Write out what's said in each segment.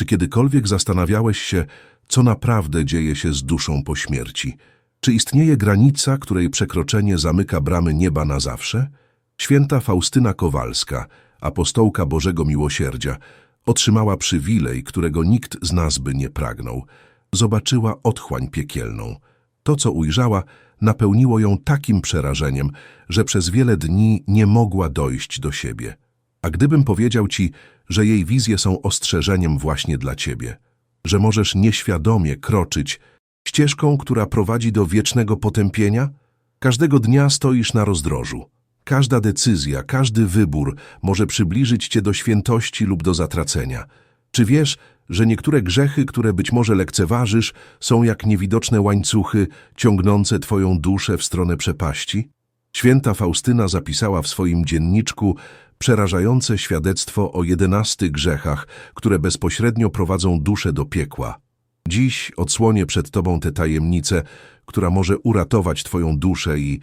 Czy kiedykolwiek zastanawiałeś się, co naprawdę dzieje się z duszą po śmierci? Czy istnieje granica, której przekroczenie zamyka bramy nieba na zawsze? Święta Faustyna Kowalska, apostołka Bożego Miłosierdzia, otrzymała przywilej, którego nikt z nas by nie pragnął. Zobaczyła otchłań piekielną. To, co ujrzała, napełniło ją takim przerażeniem, że przez wiele dni nie mogła dojść do siebie. A gdybym powiedział ci, że jej wizje są ostrzeżeniem właśnie dla ciebie, że możesz nieświadomie kroczyć ścieżką, która prowadzi do wiecznego potępienia? Każdego dnia stoisz na rozdrożu. Każda decyzja, każdy wybór może przybliżyć cię do świętości lub do zatracenia. Czy wiesz, że niektóre grzechy, które być może lekceważysz, są jak niewidoczne łańcuchy ciągnące twoją duszę w stronę przepaści? Święta Faustyna zapisała w swoim dzienniczku przerażające świadectwo o jedenastych grzechach, które bezpośrednio prowadzą duszę do piekła. Dziś odsłonię przed Tobą tę tajemnicę, która może uratować Twoją duszę i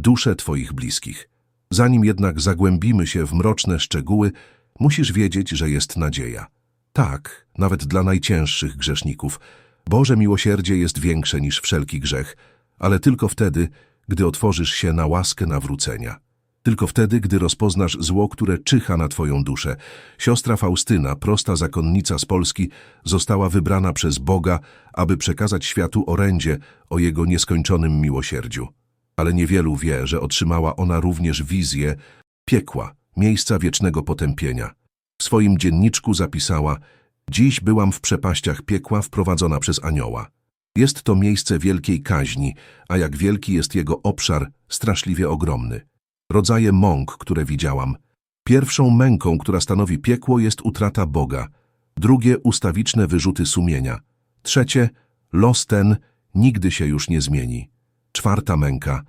duszę Twoich bliskich. Zanim jednak zagłębimy się w mroczne szczegóły, musisz wiedzieć, że jest nadzieja. Tak, nawet dla najcięższych grzeszników. Boże miłosierdzie jest większe niż wszelki grzech, ale tylko wtedy, gdy otworzysz się na łaskę nawrócenia. Tylko wtedy, gdy rozpoznasz zło, które czyha na Twoją duszę. Siostra Faustyna, prosta zakonnica z Polski, została wybrana przez Boga, aby przekazać światu orędzie o Jego nieskończonym miłosierdziu. Ale niewielu wie, że otrzymała ona również wizję piekła, miejsca wiecznego potępienia. W swoim dzienniczku zapisała Dziś byłam w przepaściach piekła wprowadzona przez anioła. Jest to miejsce wielkiej kaźni, a jak wielki jest jego obszar, straszliwie ogromny. Rodzaje mąk, które widziałam. Pierwszą męką, która stanowi piekło, jest utrata Boga. Drugie ustawiczne wyrzuty sumienia. Trzecie, los ten nigdy się już nie zmieni. Czwarta męka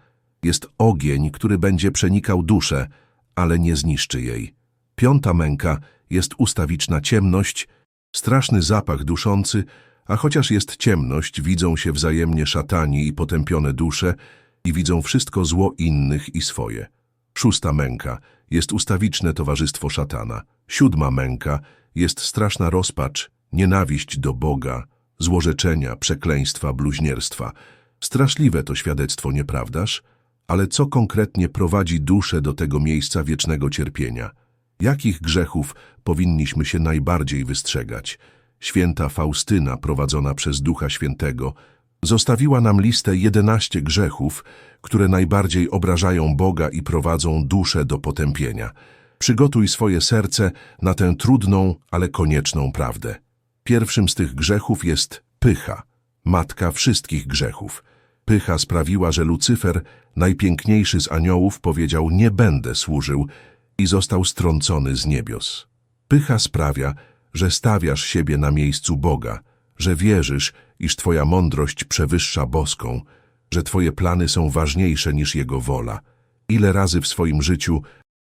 jest ogień, który będzie przenikał duszę, ale nie zniszczy jej. Piąta męka jest ustawiczna ciemność, straszny zapach duszący, a chociaż jest ciemność, widzą się wzajemnie szatani i potępione dusze i widzą wszystko zło innych i swoje. Szósta męka jest ustawiczne towarzystwo szatana. Siódma męka jest straszna rozpacz, nienawiść do Boga, złorzeczenia, przekleństwa, bluźnierstwa. Straszliwe to świadectwo, nieprawdaż? Ale co konkretnie prowadzi duszę do tego miejsca wiecznego cierpienia? Jakich grzechów powinniśmy się najbardziej wystrzegać? Święta Faustyna, prowadzona przez Ducha Świętego, zostawiła nam listę 11 grzechów, które najbardziej obrażają Boga i prowadzą duszę do potępienia. Przygotuj swoje serce na tę trudną, ale konieczną prawdę. Pierwszym z tych grzechów jest pycha, matka wszystkich grzechów. Pycha sprawiła, że Lucyfer, najpiękniejszy z aniołów, powiedział nie będę służył i został strącony z niebios. Pycha sprawia, że stawiasz siebie na miejscu Boga, że wierzysz, iż Twoja mądrość przewyższa boską, że Twoje plany są ważniejsze niż Jego wola. Ile razy w swoim życiu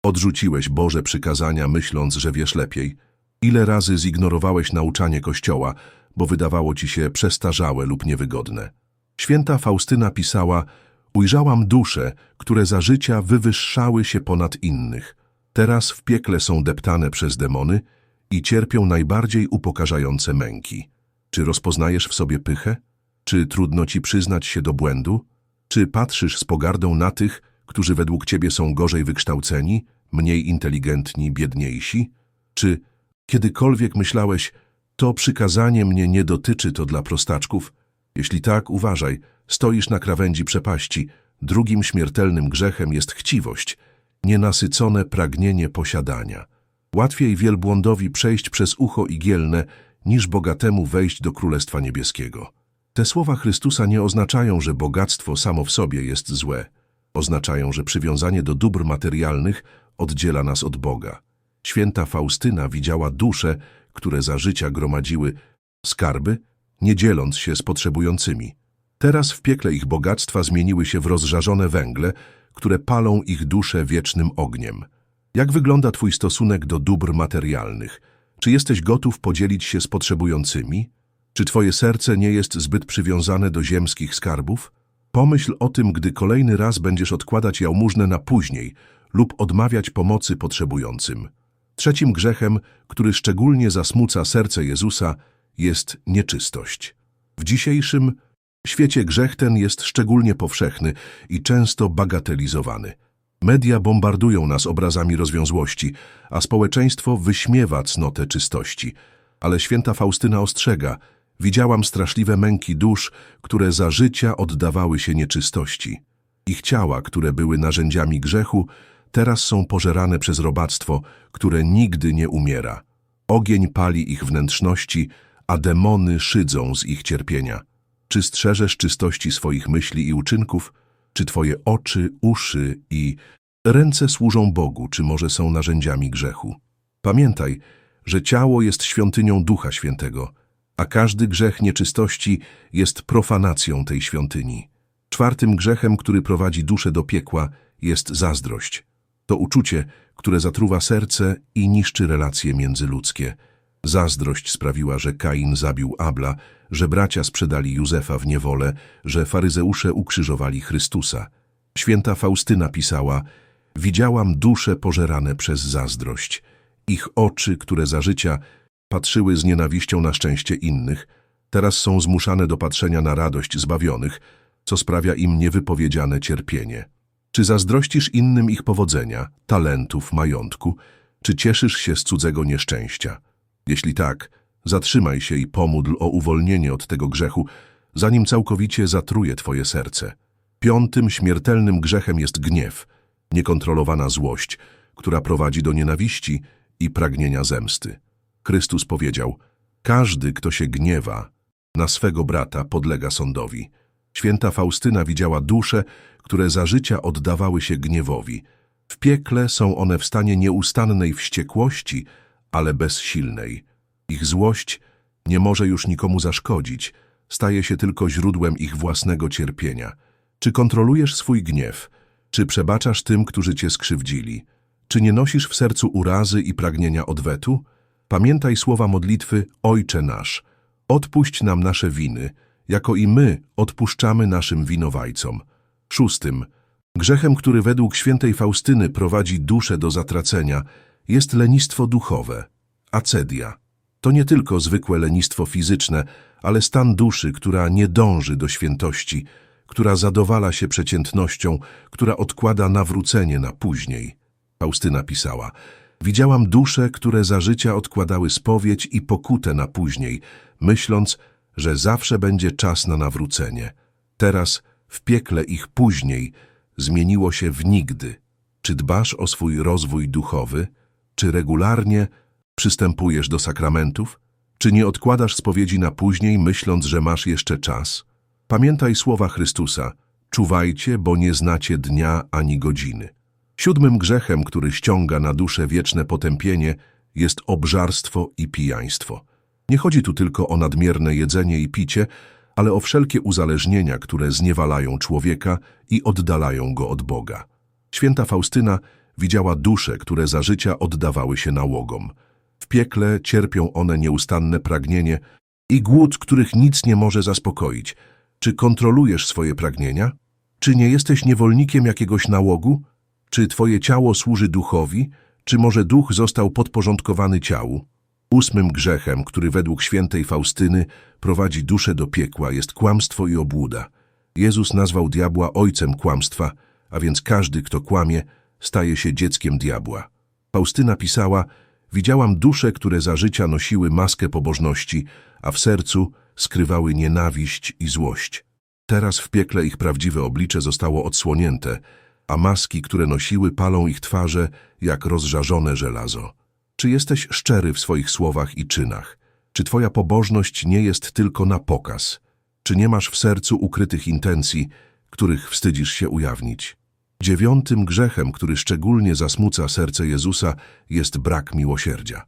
odrzuciłeś Boże przykazania, myśląc, że wiesz lepiej? Ile razy zignorowałeś nauczanie Kościoła, bo wydawało ci się przestarzałe lub niewygodne? Święta Faustyna pisała, ujrzałam dusze, które za życia wywyższały się ponad innych. Teraz w piekle są deptane przez demony i cierpią najbardziej upokarzające męki. Czy rozpoznajesz w sobie pychę? Czy trudno ci przyznać się do błędu? Czy patrzysz z pogardą na tych, którzy według ciebie są gorzej wykształceni, mniej inteligentni, biedniejsi? Czy kiedykolwiek myślałeś, to przykazanie mnie nie dotyczy to dla prostaczków? Jeśli tak, uważaj, stoisz na krawędzi przepaści. Drugim śmiertelnym grzechem jest chciwość, nienasycone pragnienie posiadania. Łatwiej wielbłądowi przejść przez ucho igielne, niż bogatemu wejść do Królestwa Niebieskiego. Te słowa Chrystusa nie oznaczają, że bogactwo samo w sobie jest złe. Oznaczają, że przywiązanie do dóbr materialnych oddziela nas od Boga. Święta Faustyna widziała dusze, które za życia gromadziły skarby, nie dzieląc się z potrzebującymi. Teraz w piekle ich bogactwa zmieniły się w rozżarzone węgle, które palą ich duszę wiecznym ogniem. Jak wygląda Twój stosunek do dóbr materialnych? Czy jesteś gotów podzielić się z potrzebującymi? Czy Twoje serce nie jest zbyt przywiązane do ziemskich skarbów? Pomyśl o tym, gdy kolejny raz będziesz odkładać jałmużnę na później lub odmawiać pomocy potrzebującym. Trzecim grzechem, który szczególnie zasmuca serce Jezusa, jest nieczystość. W dzisiejszym świecie grzech ten jest szczególnie powszechny i często bagatelizowany. Media bombardują nas obrazami rozwiązłości, a społeczeństwo wyśmiewa cnotę czystości. Ale święta Faustyna ostrzega, widziałam straszliwe męki dusz, które za życia oddawały się nieczystości. Ich ciała, które były narzędziami grzechu, teraz są pożerane przez robactwo, które nigdy nie umiera. Ogień pali ich wnętrzności, a demony szydzą z ich cierpienia. Czy strzeżesz czystości swoich myśli i uczynków? Czy twoje oczy, uszy i ręce służą Bogu, czy może są narzędziami grzechu? Pamiętaj, że ciało jest świątynią Ducha Świętego, a każdy grzech nieczystości jest profanacją tej świątyni. Czwartym grzechem, który prowadzi duszę do piekła, jest zazdrość. To uczucie, które zatruwa serce i niszczy relacje międzyludzkie. Zazdrość sprawiła, że Kain zabił Abla, że bracia sprzedali Józefa w niewolę, że faryzeusze ukrzyżowali Chrystusa. Święta Faustyna pisała, widziałam dusze pożerane przez zazdrość. Ich oczy, które za życia patrzyły z nienawiścią na szczęście innych, teraz są zmuszane do patrzenia na radość zbawionych, co sprawia im niewypowiedziane cierpienie. Czy zazdrościsz innym ich powodzenia, talentów, majątku? Czy cieszysz się z cudzego nieszczęścia? Jeśli tak, zatrzymaj się i pomódl o uwolnienie od tego grzechu, zanim całkowicie zatruje twoje serce. Piątym śmiertelnym grzechem jest gniew, niekontrolowana złość, która prowadzi do nienawiści i pragnienia zemsty. Chrystus powiedział, każdy, kto się gniewa, na swego brata podlega sądowi. Święta Faustyna widziała dusze, które za życia oddawały się gniewowi. W piekle są one w stanie nieustannej wściekłości, ale bezsilnej. Ich złość nie może już nikomu zaszkodzić, staje się tylko źródłem ich własnego cierpienia. Czy kontrolujesz swój gniew? Czy przebaczasz tym, którzy cię skrzywdzili? Czy nie nosisz w sercu urazy i pragnienia odwetu? Pamiętaj słowa modlitwy Ojcze nasz, odpuść nam nasze winy, jako i my odpuszczamy naszym winowajcom. Szóstym. Grzechem, który według świętej Faustyny prowadzi duszę do zatracenia, jest lenistwo duchowe, acedia. To nie tylko zwykłe lenistwo fizyczne, ale stan duszy, która nie dąży do świętości, która zadowala się przeciętnością, która odkłada nawrócenie na później. Faustyna pisała, widziałam dusze, które za życia odkładały spowiedź i pokutę na później, myśląc, że zawsze będzie czas na nawrócenie. Teraz w piekle ich później zmieniło się w nigdy. Czy dbasz o swój rozwój duchowy? Czy regularnie przystępujesz do sakramentów? Czy nie odkładasz spowiedzi na później, myśląc, że masz jeszcze czas? Pamiętaj słowa Chrystusa. Czuwajcie, bo nie znacie dnia ani godziny. Siódmym grzechem, który ściąga na duszę wieczne potępienie, jest obżarstwo i pijaństwo. Nie chodzi tu tylko o nadmierne jedzenie i picie, ale o wszelkie uzależnienia, które zniewalają człowieka i oddalają go od Boga. Święta Faustyna widziała dusze, które za życia oddawały się nałogom. W piekle cierpią one nieustanne pragnienie i głód, których nic nie może zaspokoić. Czy kontrolujesz swoje pragnienia? Czy nie jesteś niewolnikiem jakiegoś nałogu? Czy twoje ciało służy duchowi? Czy może duch został podporządkowany ciału? Ósmym grzechem, który według świętej Faustyny prowadzi duszę do piekła, jest kłamstwo i obłuda. Jezus nazwał diabła ojcem kłamstwa, a więc każdy, kto kłamie, staje się dzieckiem diabła. Faustyna pisała, widziałam dusze, które za życia nosiły maskę pobożności, a w sercu skrywały nienawiść i złość. Teraz w piekle ich prawdziwe oblicze zostało odsłonięte, a maski, które nosiły, palą ich twarze jak rozżarzone żelazo. Czy jesteś szczery w swoich słowach i czynach? Czy twoja pobożność nie jest tylko na pokaz? Czy nie masz w sercu ukrytych intencji, których wstydzisz się ujawnić? Dziewiątym grzechem, który szczególnie zasmuca serce Jezusa, jest brak miłosierdzia.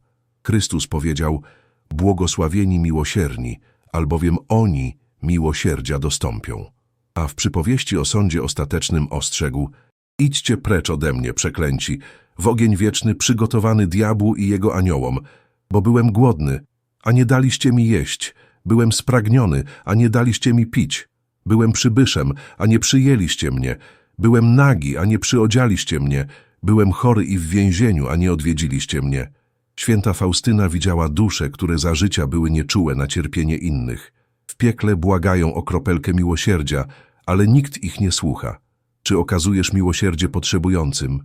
Chrystus powiedział, błogosławieni miłosierni, albowiem oni miłosierdzia dostąpią. A w przypowieści o sądzie ostatecznym ostrzegł, idźcie precz ode mnie, przeklęci, w ogień wieczny przygotowany diabłu i jego aniołom, bo byłem głodny, a nie daliście mi jeść, byłem spragniony, a nie daliście mi pić, byłem przybyszem, a nie przyjęliście mnie, byłem nagi, a nie przyodzialiście mnie, byłem chory i w więzieniu, a nie odwiedziliście mnie. Święta Faustyna widziała dusze, które za życia były nieczułe na cierpienie innych. W piekle błagają o kropelkę miłosierdzia, ale nikt ich nie słucha. Czy okazujesz miłosierdzie potrzebującym?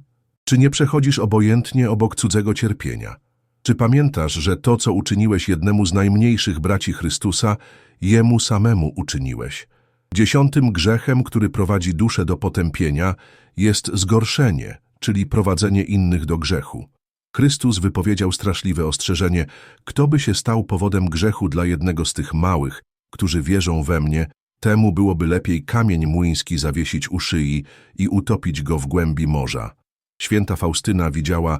Czy nie przechodzisz obojętnie obok cudzego cierpienia? Czy pamiętasz, że to, co uczyniłeś jednemu z najmniejszych braci Chrystusa, jemu samemu uczyniłeś? Dziesiątym grzechem, który prowadzi duszę do potępienia, jest zgorszenie, czyli prowadzenie innych do grzechu. Chrystus wypowiedział straszliwe ostrzeżenie, kto by się stał powodem grzechu dla jednego z tych małych, którzy wierzą we mnie, temu byłoby lepiej kamień młyński zawiesić u szyi i utopić go w głębi morza. Święta Faustyna widziała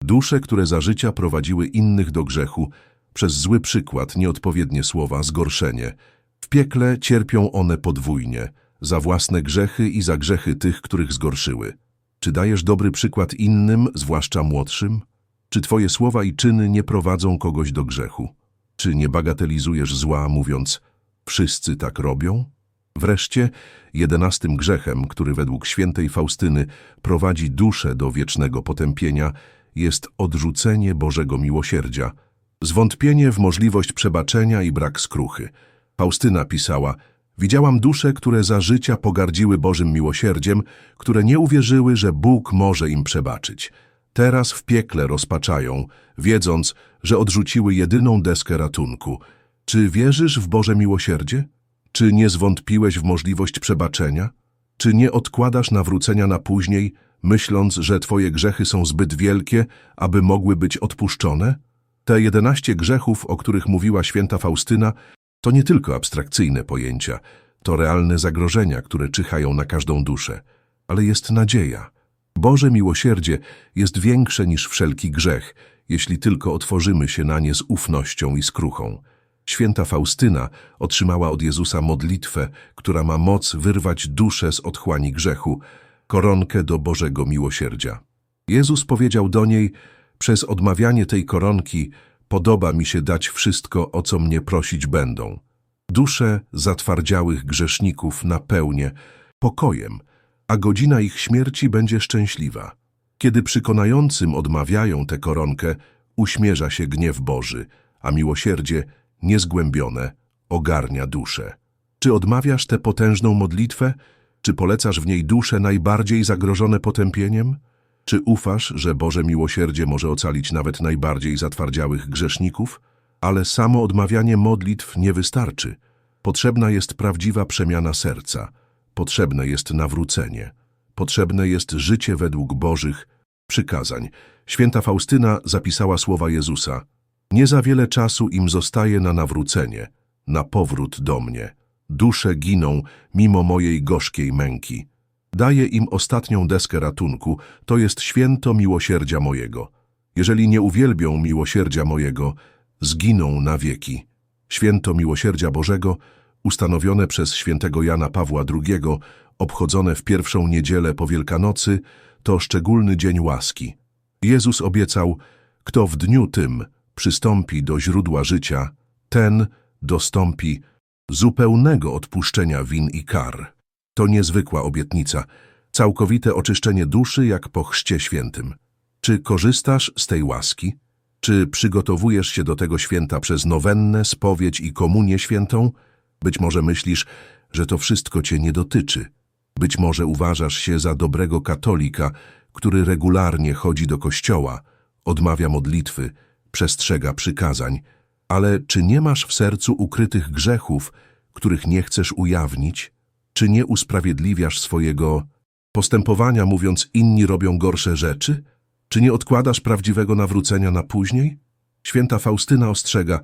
dusze, które za życia prowadziły innych do grzechu, przez zły przykład, nieodpowiednie słowa, zgorszenie. W piekle cierpią one podwójnie, za własne grzechy i za grzechy tych, których zgorszyły. Czy dajesz dobry przykład innym, zwłaszcza młodszym? Czy twoje słowa i czyny nie prowadzą kogoś do grzechu? Czy nie bagatelizujesz zła, mówiąc, wszyscy tak robią? Wreszcie, jedenastym grzechem, który według świętej Faustyny prowadzi duszę do wiecznego potępienia, jest odrzucenie Bożego miłosierdzia, zwątpienie w możliwość przebaczenia i brak skruchy. Faustyna pisała, widziałam dusze, które za życia pogardziły Bożym miłosierdziem, które nie uwierzyły, że Bóg może im przebaczyć. Teraz w piekle rozpaczają, wiedząc, że odrzuciły jedyną deskę ratunku. Czy wierzysz w Boże miłosierdzie? Czy nie zwątpiłeś w możliwość przebaczenia? Czy nie odkładasz nawrócenia na później, myśląc, że twoje grzechy są zbyt wielkie, aby mogły być odpuszczone? Te jedenaście grzechów, o których mówiła święta Faustyna, to nie tylko abstrakcyjne pojęcia, to realne zagrożenia, które czyhają na każdą duszę, ale jest nadzieja. Boże miłosierdzie jest większe niż wszelki grzech, jeśli tylko otworzymy się na nie z ufnością i skruchą. Święta Faustyna otrzymała od Jezusa modlitwę, która ma moc wyrwać duszę z otchłani grzechu, koronkę do Bożego miłosierdzia. Jezus powiedział do niej, przez odmawianie tej koronki podoba mi się dać wszystko, o co mnie prosić będą. Dusze zatwardziałych grzeszników napełnię pokojem, a godzina ich śmierci będzie szczęśliwa. Kiedy przykonającym odmawiają tę koronkę, uśmierza się gniew Boży, a miłosierdzie, niezgłębione, ogarnia duszę. Czy odmawiasz tę potężną modlitwę? Czy polecasz w niej dusze najbardziej zagrożone potępieniem? Czy ufasz, że Boże miłosierdzie może ocalić nawet najbardziej zatwardziałych grzeszników? Ale samo odmawianie modlitw nie wystarczy. Potrzebna jest prawdziwa przemiana serca. Potrzebne jest nawrócenie. Potrzebne jest życie według Bożych przykazań. Święta Faustyna zapisała słowa Jezusa. Nie za wiele czasu im zostaje na nawrócenie, na powrót do mnie. Dusze giną mimo mojej gorzkiej męki. Daję im ostatnią deskę ratunku, to jest święto miłosierdzia mojego. Jeżeli nie uwielbią miłosierdzia mojego, zginą na wieki. Święto miłosierdzia Bożego, ustanowione przez świętego Jana Pawła II, obchodzone w pierwszą niedzielę po Wielkanocy, to szczególny dzień łaski. Jezus obiecał, kto w dniu tym przystąpi do źródła życia, ten dostąpi zupełnego odpuszczenia win i kar. To niezwykła obietnica, całkowite oczyszczenie duszy jak po chrzcie świętym. Czy korzystasz z tej łaski? Czy przygotowujesz się do tego święta przez nowennę, spowiedź i komunię świętą? Być może myślisz, że to wszystko cię nie dotyczy. Być może uważasz się za dobrego katolika, który regularnie chodzi do kościoła, odmawia modlitwy, przestrzega przykazań, ale czy nie masz w sercu ukrytych grzechów, których nie chcesz ujawnić? Czy nie usprawiedliwiasz swojego postępowania, mówiąc inni robią gorsze rzeczy? Czy nie odkładasz prawdziwego nawrócenia na później? Święta Faustyna ostrzega,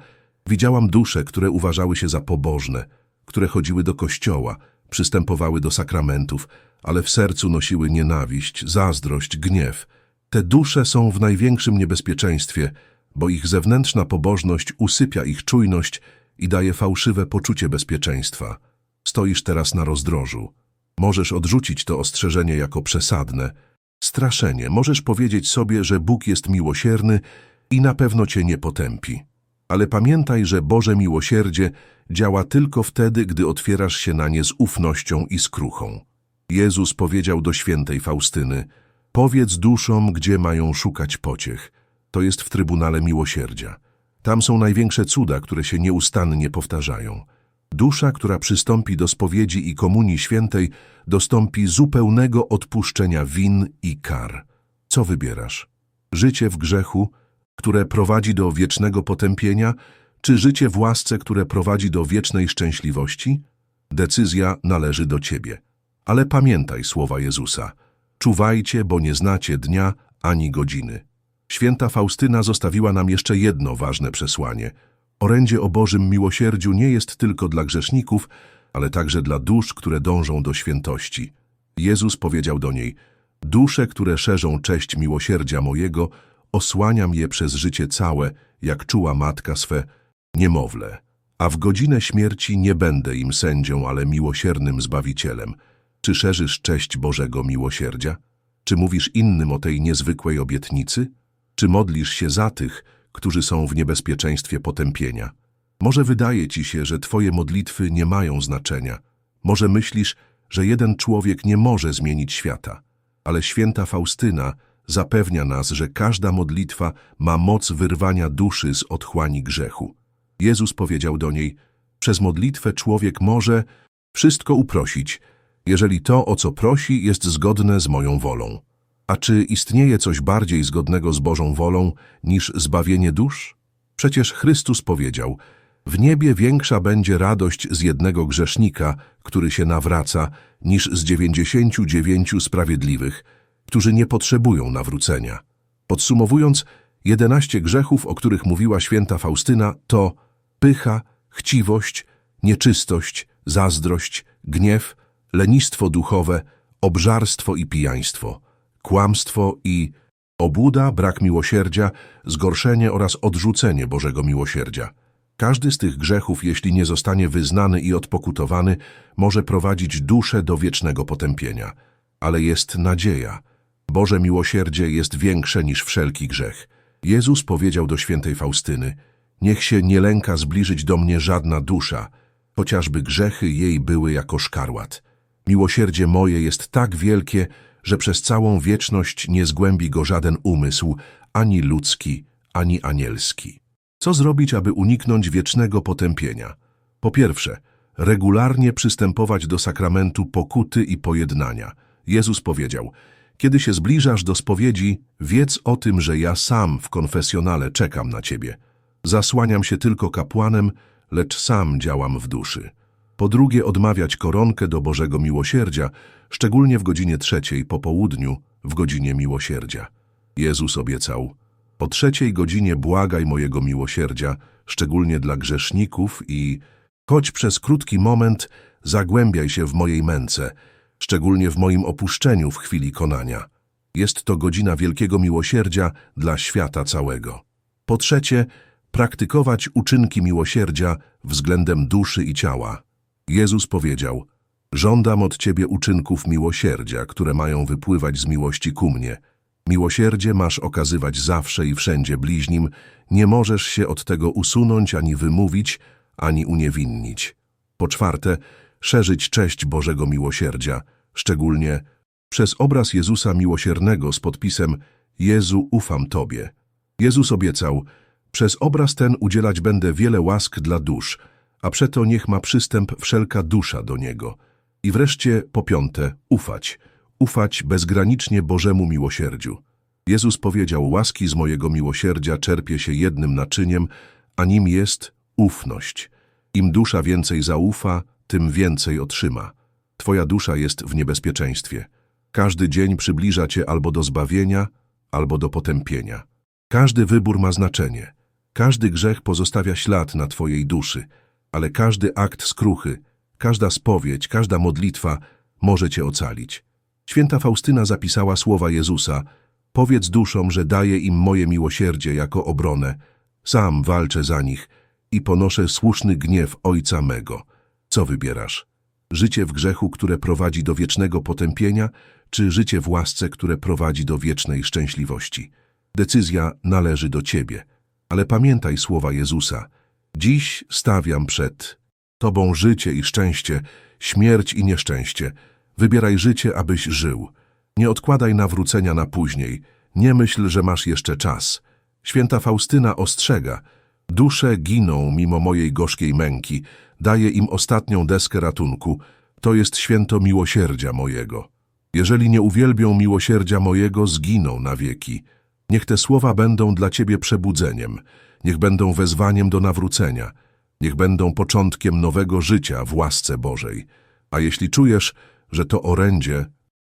widziałam dusze, które uważały się za pobożne, które chodziły do kościoła, przystępowały do sakramentów, ale w sercu nosiły nienawiść, zazdrość, gniew. Te dusze są w największym niebezpieczeństwie, bo ich zewnętrzna pobożność usypia ich czujność i daje fałszywe poczucie bezpieczeństwa. Stoisz teraz na rozdrożu. Możesz odrzucić to ostrzeżenie jako przesadne. Straszenie. Możesz powiedzieć sobie, że Bóg jest miłosierny i na pewno cię nie potępi. Ale pamiętaj, że Boże miłosierdzie działa tylko wtedy, gdy otwierasz się na nie z ufnością i skruchą. Jezus powiedział do świętej Faustyny, powiedz duszom, gdzie mają szukać pociech. to jest w Trybunale Miłosierdzia. Tam są największe cuda, które się nieustannie powtarzają. Dusza, która przystąpi do spowiedzi i komunii świętej, dostąpi zupełnego odpuszczenia win i kar. Co wybierasz? Życie w grzechu, które prowadzi do wiecznego potępienia, czy życie w łasce, które prowadzi do wiecznej szczęśliwości? Decyzja należy do ciebie. Ale pamiętaj słowa Jezusa. Czuwajcie, bo nie znacie dnia ani godziny. Święta Faustyna zostawiła nam jeszcze jedno ważne przesłanie. Orędzie o Bożym miłosierdziu nie jest tylko dla grzeszników, ale także dla dusz, które dążą do świętości. Jezus powiedział do niej, dusze, które szerzą cześć miłosierdzia mojego, osłaniam je przez życie całe, jak czuła matka swe niemowlę. A w godzinę śmierci nie będę im sędzią, ale miłosiernym Zbawicielem. Czy szerzysz cześć Bożego miłosierdzia? Czy mówisz innym o tej niezwykłej obietnicy? Czy modlisz się za tych, którzy są w niebezpieczeństwie potępienia? Może wydaje ci się, że twoje modlitwy nie mają znaczenia. Może myślisz, że jeden człowiek nie może zmienić świata. Ale święta Faustyna zapewnia nas, że każda modlitwa ma moc wyrwania duszy z otchłani grzechu. Jezus powiedział do niej, przez modlitwę człowiek może wszystko uprosić, jeżeli to, o co prosi, jest zgodne z moją wolą. A czy istnieje coś bardziej zgodnego z Bożą wolą niż zbawienie dusz? Przecież Chrystus powiedział, w niebie większa będzie radość z jednego grzesznika, który się nawraca, niż z dziewięćdziesięciu dziewięciu sprawiedliwych, którzy nie potrzebują nawrócenia. Podsumowując, jedenaście grzechów, o których mówiła święta Faustyna, to pycha, chciwość, nieczystość, zazdrość, gniew, lenistwo duchowe, obżarstwo i pijaństwo, kłamstwo i obłuda, brak miłosierdzia, zgorszenie oraz odrzucenie Bożego miłosierdzia. Każdy z tych grzechów, jeśli nie zostanie wyznany i odpokutowany, może prowadzić duszę do wiecznego potępienia. Ale jest nadzieja. Boże miłosierdzie jest większe niż wszelki grzech. Jezus powiedział do świętej Faustyny, niech się nie lęka zbliżyć do mnie żadna dusza, chociażby grzechy jej były jako szkarłat. Miłosierdzie moje jest tak wielkie, że przez całą wieczność nie zgłębi go żaden umysł, ani ludzki, ani anielski. Co zrobić, aby uniknąć wiecznego potępienia? Po pierwsze, regularnie przystępować do sakramentu pokuty i pojednania. Jezus powiedział, kiedy się zbliżasz do spowiedzi, wiedz o tym, że ja sam w konfesjonale czekam na ciebie. Zasłaniam się tylko kapłanem, lecz sam działam w duszy. Po drugie, odmawiać koronkę do Bożego Miłosierdzia, szczególnie w godzinie trzeciej po południu, w godzinie miłosierdzia. Jezus obiecał, o trzeciej godzinie błagaj mojego miłosierdzia, szczególnie dla grzeszników i, choć przez krótki moment, zagłębiaj się w mojej męce, szczególnie w moim opuszczeniu w chwili konania. Jest to godzina wielkiego miłosierdzia dla świata całego. Po trzecie, praktykować uczynki miłosierdzia względem duszy i ciała. Jezus powiedział, żądam od Ciebie uczynków miłosierdzia, które mają wypływać z miłości ku mnie. Miłosierdzie masz okazywać zawsze i wszędzie bliźnim, nie możesz się od tego usunąć ani wymówić, ani uniewinnić. Po czwarte, szerzyć cześć Bożego miłosierdzia, szczególnie przez obraz Jezusa miłosiernego z podpisem Jezu, ufam Tobie. Jezus obiecał, przez obraz ten udzielać będę wiele łask dla dusz, a przeto niech ma przystęp wszelka dusza do Niego. I wreszcie, po piąte, ufać. Ufać bezgranicznie Bożemu miłosierdziu. Jezus powiedział, łaski z mojego miłosierdzia czerpie się jednym naczyniem, a nim jest ufność. Im dusza więcej zaufa, tym więcej otrzyma. Twoja dusza jest w niebezpieczeństwie. Każdy dzień przybliża cię albo do zbawienia, albo do potępienia. Każdy wybór ma znaczenie. Każdy grzech pozostawia ślad na twojej duszy, ale każdy akt skruchy, każda spowiedź, każda modlitwa może cię ocalić. Święta Faustyna zapisała słowa Jezusa, powiedz duszom, że daję im moje miłosierdzie jako obronę, sam walczę za nich i ponoszę słuszny gniew Ojca mego. Co wybierasz? Życie w grzechu, które prowadzi do wiecznego potępienia, czy życie w łasce, które prowadzi do wiecznej szczęśliwości? Decyzja należy do ciebie. Ale pamiętaj słowa Jezusa. Dziś stawiam przed Tobą życie i szczęście, śmierć i nieszczęście. Wybieraj życie, abyś żył. Nie odkładaj nawrócenia na później. Nie myśl, że masz jeszcze czas. Święta Faustyna ostrzega. Dusze giną mimo mojej gorzkiej męki. Daję im ostatnią deskę ratunku. To jest święto miłosierdzia mojego. Jeżeli nie uwielbią miłosierdzia mojego, zginą na wieki. Niech te słowa będą dla Ciebie przebudzeniem. Niech będą wezwaniem do nawrócenia. Niech będą początkiem nowego życia w łasce Bożej. A jeśli czujesz, że to orędzie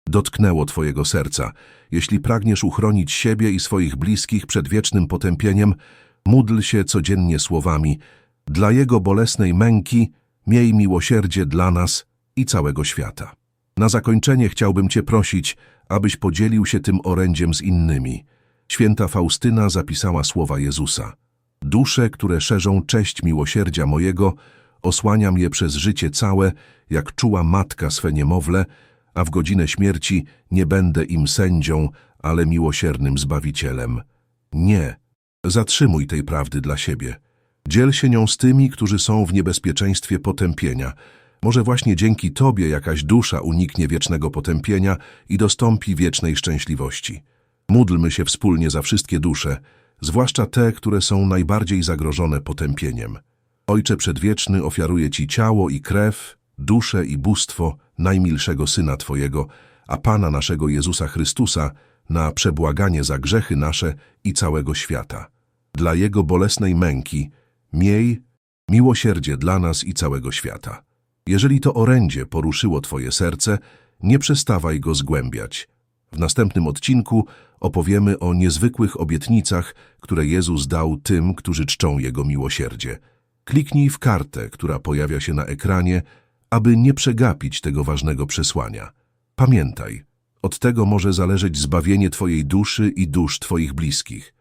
dotknęło Twojego serca, jeśli pragniesz uchronić siebie i swoich bliskich przed wiecznym potępieniem, módl się codziennie słowami Dla Jego bolesnej męki miej miłosierdzie dla nas i całego świata. Na zakończenie chciałbym Cię prosić, abyś podzielił się tym orędziem z innymi. Święta Faustyna zapisała słowa Jezusa. Dusze, które szerzą cześć miłosierdzia mojego, osłaniam je przez życie całe, jak czuła matka swe niemowlę, a w godzinę śmierci nie będę im sędzią, ale miłosiernym Zbawicielem. Nie, zatrzymuj tej prawdy dla siebie. Dziel się nią z tymi, którzy są w niebezpieczeństwie potępienia. Może właśnie dzięki Tobie jakaś dusza uniknie wiecznego potępienia i dostąpi wiecznej szczęśliwości. Módlmy się wspólnie za wszystkie dusze, zwłaszcza te, które są najbardziej zagrożone potępieniem. Ojcze Przedwieczny, ofiaruję Ci ciało i krew, duszę i bóstwo najmilszego Syna Twojego, a Pana naszego Jezusa Chrystusa, na przebłaganie za grzechy nasze i całego świata. Dla Jego bolesnej męki miej miłosierdzie dla nas i całego świata. Jeżeli to orędzie poruszyło Twoje serce, nie przestawaj go zgłębiać. W następnym odcinku opowiemy o niezwykłych obietnicach, które Jezus dał tym, którzy czczą Jego miłosierdzie. Kliknij w kartę, która pojawia się na ekranie, aby nie przegapić tego ważnego przesłania. Pamiętaj, od tego może zależeć zbawienie Twojej duszy i dusz Twoich bliskich.